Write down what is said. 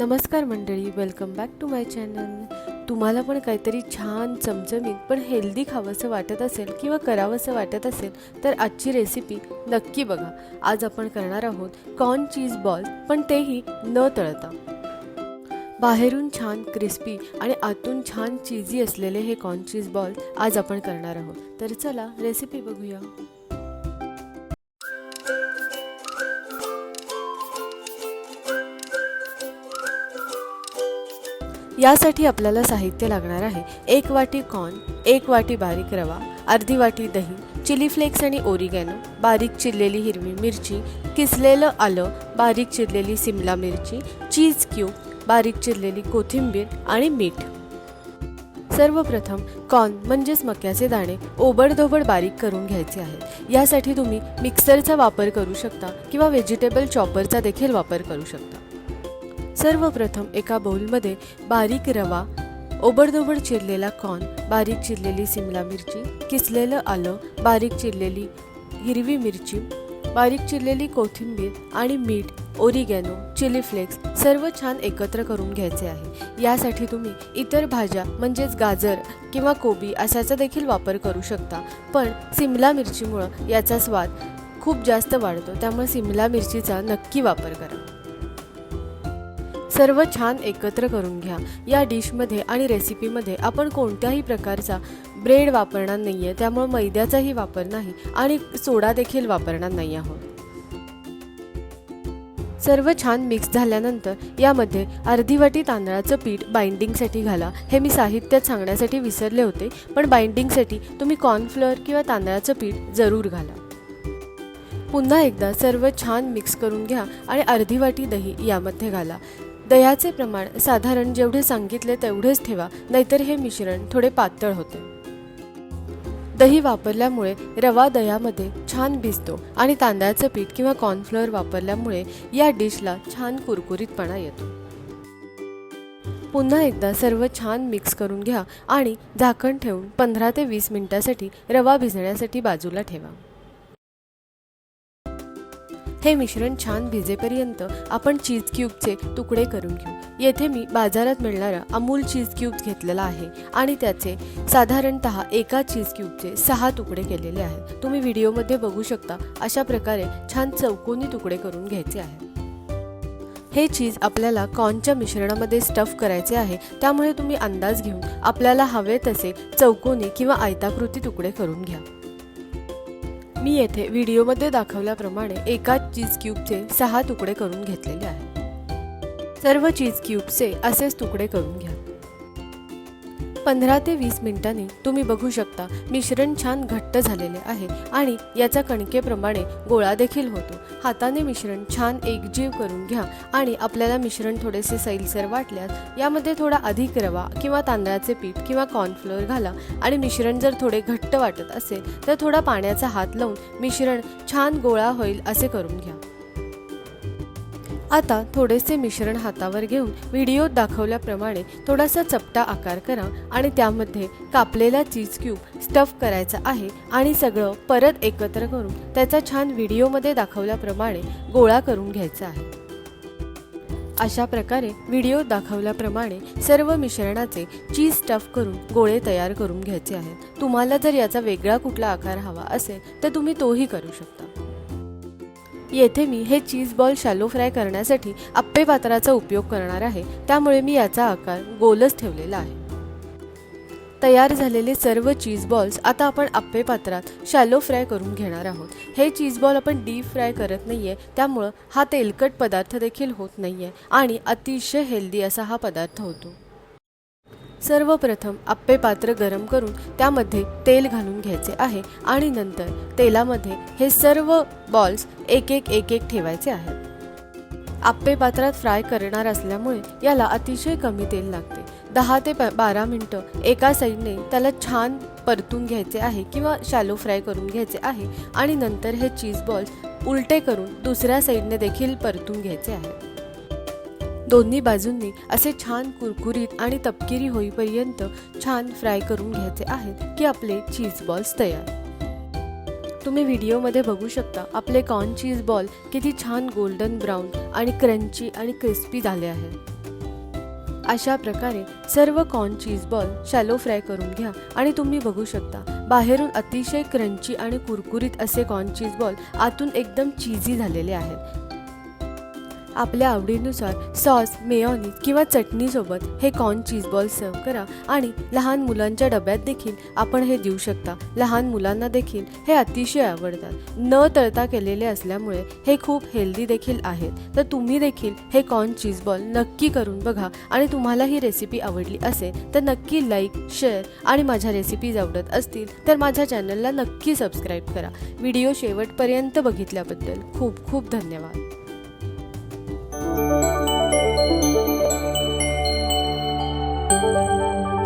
नमस्कार मंडळी welcome back to my channel तुम्हाला पण काहीतरी छान चमचमीत पण हेल्दी खावंसं वाटत असेल किंवा करावंसं वाटत असेल तर आजची रेसिपी नक्की बघा. आज आपण करणार आहोत कॉर्न चीज बॉल पण तेही न तळता. बाहेरून छान क्रिस्पी आणि आतून छान चीजी असलेले हे कॉर्न चीज बॉल आज आपण करणार आहोत. तर चला रेसिपी बघूया. यासाठी आपल्याला साहित्य लागणार आहे. एक वाटी कॉर्न एक वाटी बारीक रवा अर्धी वाटी दही चिली फ्लेक्स आणि ओरिगॅनो बारीक चिरलेली हिरवी मिरची किसलेलं आलं बारीक चिरलेली सिमला मिरची चीज क्यूब बारीक चिरलेली कोथिंबीर आणि मीठ. सर्वप्रथम कॉर्न म्हणजेच मक्याचे दाणे ओबडधोबड बारीक करून घ्यायचे आहेत यासाठी तुम्ही मिक्सरचा वापर करू शकता किंवा व्हेजिटेबल चॉपरचा देखील वापर करू शकता. सर्वप्रथम एका बाउलमध्ये बारीक रवा ओबडधोबड चिरलेला कॉर्न बारीक चिरलेली सिमला मिरची किसलेलं आलं बारीक चिरलेली हिरवी मिरची बारीक चिरलेली कोथिंबीर आणि मीठ ओरिगॅनो चिली फ्लेक्स सर्व छान एकत्र करून घ्यायचे आहे. यासाठी तुम्ही इतर भाज्या म्हणजेच गाजर किंवा कोबी अशाचा देखील वापर करू शकता. पण सिमला मिरचीमुळं याचा स्वाद खूप जास्त वाढतो त्यामुळे सिमला मिरचीचा नक्की वापर करा. सर्व छान एकत्र करून घ्या. या डिशमध्ये आणि रेसिपीमध्ये आपण कोणत्याही प्रकारचा ब्रेड वापरणार नाही आहे त्यामुळे मैद्याचाही वापर नाही आणि सोडा देखील वापरणार नाही आहोत. सर्व छान मिक्स झाल्यानंतर यामध्ये अर्धी वाटी तांदळाचं पीठ बाइंडिंगसाठी घाला. हे मी साहित्यात सांगण्यासाठी विसरले होते पण बाइंडिंगसाठी तुम्ही कॉर्नफ्लोअर किंवा तांदळाचं पीठ जरूर घाला. पुन्हा एकदा सर्व छान मिक्स करून घ्या आणि अर्धी वाटी दही यामध्ये घाला. दह्याचे प्रमाण साधारण जेवढे सांगितले तेवढेच ठेवा नाहीतर हे मिश्रण थोडे पातळ होते. दही वापरल्यामुळे रवा दह्यामध्ये छान भिजतो आणि तांदळाचं पीठ किंवा कॉर्नफ्लोअर वापरल्यामुळे या डिशला छान कुरकुरीतपणा येतो. पुन्हा एकदा सर्व छान मिक्स करून घ्या आणि झाकण ठेवून पंधरा ते वीस मिनिटासाठी रवा भिजण्यासाठी बाजूला ठेवा. हे मिश्रण छान भिजेपर्यंत आपण चीज क्यूबचे तुकडे करून घेऊ. येथे मी बाजारात मिळणारा अमूल चीज क्यूब घेतलेला आहे आणि त्याचे साधारणत एका चीज क्यूबचे सहा तुकडे केलेले आहेत. तुम्ही व्हिडिओमध्ये बघू शकता अशा प्रकारे छान चौकोनी तुकडे करून घ्यायचे आहेत. हे चीज आपल्याला कॉर्नच्या मिश्रणामध्ये स्टफ करायचे आहे. त्यामुळे तुम्ही अंदाज घेऊन आपल्याला हवे तसे चौकोनी किंवा आयताकृती तुकडे करून घ्या. मी येथे व्हिडिओमध्ये दाखवल्याप्रमाणे एका चीज क्यूबचे सहा तुकडे करून घेतलेले आहेत सर्व चीज क्यूबचे असेच तुकडे करून घ्या. पंधरा ते वीस मिनिटांनी तुम्ही बघू शकता मिश्रण छान घट्ट झालेले आहे आणि याचा कणकेप्रमाणे गोळा देखील होतो. हाताने मिश्रण छान एकजीव करून घ्या आणि आपल्याला मिश्रण थोडेसे सैलसर वाटल्यास यामध्ये थोडा अधिक रवा किंवा तांदळाचे पीठ किंवा कॉर्नफ्लोअर घाला आणि मिश्रण जर थोडे घट्ट वाटत असेल तर थोडा पाण्याचा हात लावून मिश्रण छान गोळा होईल असे करून घ्या. आता थोडेसे मिश्रण हातावर घेऊन व्हिडिओत दाखवल्याप्रमाणे थोडासा चपटा आकार करा आणि त्यामध्ये कापलेला चीज क्यूब स्टफ करायचा आहे आणि सगळं परत एकत्र करून त्याचा छान व्हिडिओमध्ये दाखवल्याप्रमाणे गोळा करून घ्यायचा आहे. अशा प्रकारे व्हिडिओ दाखवल्याप्रमाणे सर्व मिश्रणाचे चीज स्टफ करून गोळे तयार करून घ्यायचे आहेत. तुम्हाला जर याचा वेगळा कुठला आकार हवा असेल तर तुम्ही तोही करू शकता. येथे मी हे चीज बॉल शॅलो फ्राय करण्यासाठी आप्पे पात्राचा उपयोग करणार आहे. त्यामुळे मी याचा आकार गोलच ठेवलेला आहे. तयार झालेले सर्व चीज बॉल्स आता आपण आप्पे पात्रात शॅलो फ्राय करून घेणार आहोत. हे चीज बॉल आपण डीप फ्राय करत नाही आहे त्यामुळं हा तेलकट पदार्थ देखील होत नाही आहे आणि अतिशय हेल्दी असा हा पदार्थ होतो. सर्वप्रथम आप्पे पात्र गरम करून त्यामध्ये तेल घालून घ्यायचे आहे आणि नंतर तेलामध्ये हे सर्व बॉल्स एक एक एक एक ठेवायचे आहेत. आप्पे पात्रात फ्राय करणार असल्यामुळे याला अतिशय कमी तेल लागते. दहा ते बारा मिनटं एका साईडने त्याला छान परतून घ्यायचे आहे किंवा शॅलो फ्राय करून घ्यायचे आहे आणि नंतर हे चीज बॉल्स उलटे करून दुसऱ्या साईडने देखील परतून घ्यायचे आहे दोन्ही बाजूंनी असे छान कुरकुरीत आणि तपकिरी होईपर्यंत छान फ्राय करून घ्यायचे आहेत की आपले चीज बॉल्स तयार. तुम्ही व्हिडिओमध्ये बघू शकता आपले कॉर्न चीज बॉल किती छान गोल्डन ब्राऊन आणि क्रंची आणि क्रिस्पी झाले आहेत अशा प्रकारे सर्व corn cheese ball shallow fry करून घ्या आणि तुम्ही बघू शकता बाहेरून अतिशय क्रंची आणि कुरकुरीत असे कॉर्न चीज बॉल आतून एकदम चीजी झालेले आहेत. आपल्या आवडीनुसार सॉस मेयोनीज किंवा चटणीसोबत हे कॉर्न चीज बॉल सर्व करा आणि लहान मुलांच्या डब्यात देखील आपण हे देऊ शकता. लहान मुलांना देखील हे अतिशय आवडतात. न तळता केलेले असल्यामुळे हे खूप हेल्दी देखील आहेत. तर तुम्ही देखील हे कॉर्न चीज बॉल नक्की करून बघा आणि तुम्हाला ही रेसिपी आवडली असेल तर नक्की लाईक शेअर आणि माझ्या रेसिपीज आवडत असतील तर माझ्या चॅनलला नक्की सबस्क्राईब करा. व्हिडिओ शेवटपर्यंत बघितल्याबद्दल खूप खूप धन्यवाद. Bye.